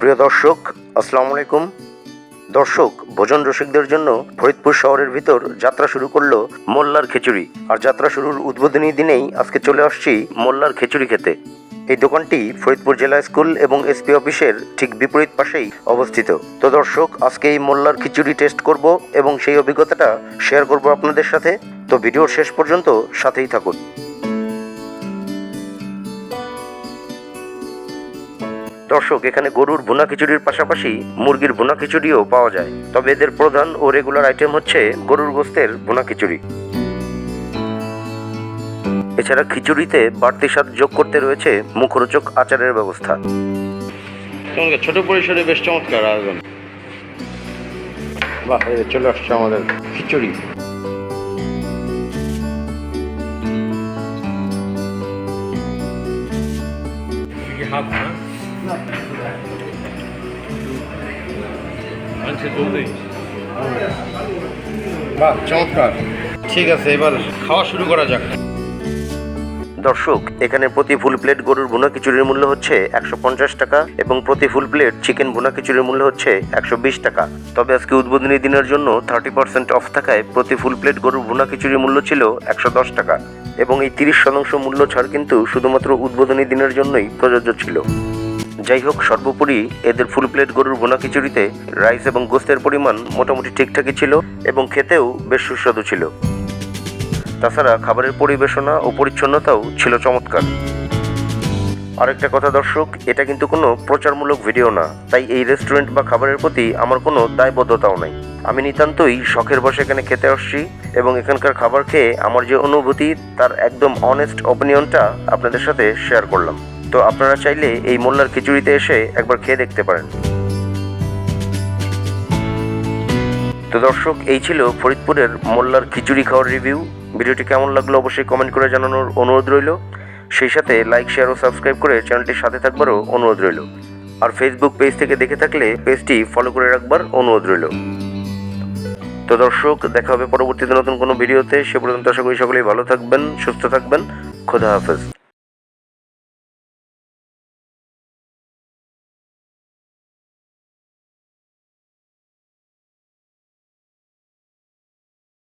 সুপ্রিয় দর্শক, আসসালামু আলাইকুম। দর্শক, ভোজন রসিকদের জন্য ফরিদপুর শহরের ভিতর যাত্রা শুরু করল মোল্লার খিচুড়ি। আর যাত্রা শুরুর উদ্বোধনী দিনেই আজকে চলে আসছি মোল্লার খিচুড়ি খেতে। এই দোকানটি ফরিদপুর জেলা স্কুল এবং এসপি অফিসের ঠিক বিপরীত পাশেই অবস্থিত। তো দর্শক, আজকে এই মোল্লার খিচুড়ি টেস্ট করব এবং সেই অভিজ্ঞতাটা শেয়ার করব আপনাদের সাথে। তো ভিডিওর শেষ পর্যন্ত সাথেই থাকুন। দর্শক এখানে গরুর ভুনা খিচুড়ির পাশাপাশি মুরগির ভুনা খিচুড়িও পাওয়া যায়। তবে এদের প্রধান ও রেগুলার আইটেম হচ্ছে গরুর গোস্তের ভুনা খিচুড়ি। এছাড়া খিচুড়িতে বাড়তি স্বাদ যোগ করতে রয়েছে মুখরোচক আচারের ব্যবস্থা। ছোট পরিসরে বেশ চমৎকার আয়োজন। বাহ চলে আসছে আমাদের খিচুড়ি। না মাংসে জলদি দর্শক, এখানে প্রতি ফুল প্লেট গরুর ভুনা খিচুড়ির মূল্য হচ্ছে একশো পঞ্চাশ টাকা এবং প্রতি ফুল প্লেট চিকেন ভুনা খিচুড়ির মূল্য হচ্ছে একশো বিশ টাকা। তবে আজকে উদ্বোধনী দিনের জন্য থার্টি পার্সেন্ট অফ থাকায় প্রতি ফুল প্লেট গরুর ভুনা খিচুড়ির মূল্য ছিল একশো দশ টাকা এবং এই তিরিশ শতাংশ মূল্য ছাড় কিন্তু শুধুমাত্র উদ্বোধনী দিনের জন্যই প্রযোজ্য ছিল। যাই হোক, সর্বোপরি এদের ফুল প্লেট গরুর ভুনা খিচুড়িতে রাইস এবং গোস্তের পরিমাণ মোটামুটি ঠিকঠাকই ছিল এবং খেতেও বেশ সুস্বাদু ছিল। তাছাড়া খাবারের পরিবেশনা ও পরিচ্ছন্নতাও ছিল চমৎকার। আরেকটা কথা দর্শক, এটা কিন্তু কোনো প্রচারমূলক ভিডিও না, তাই এই রেস্টুরেন্ট বা খাবারের প্রতি আমার কোনো দায়বদ্ধতাও নাই। আমি নিতান্তই শখের বসে এখানে খেতে আসছি এবং এখানকার খাবার খেয়ে আমার যে অনুভূতি, তার একদম অনেস্ট অপিনিয়নটা আপনাদের সাথে শেয়ার করলাম। তো আপনারা চাইলে এই মোল্লার খিচুড়িতে এসে একবার খেয়ে দেখতে পারেন। তো দর্শক, এই ছিল ফরিদপুরের মোল্লার খিচুড়ি খাওয়ার রিভিউ ভিডিওটি কেমন লাগল অবশ্যই কমেন্ট করে জানানোর অনুরোধ রইল। সেই সাথে লাইক শেয়ার ও সাবস্ক্রাইব করে চ্যানেলটির সাথে থাকবারও অনুরোধ রইল। আর ফেসবুক পেজ থেকে দেখে থাকলে পেজটি ফলো করে রাখবার অনুরোধ রইল। তো দর্শক, দেখা হবে পরবর্তীতে নতুন কোনো ভিডিওতে। সে পর্যন্ত আশা করি সকলেই ভালো থাকবেন, সুস্থ থাকবেন। খোদা হাফেজ।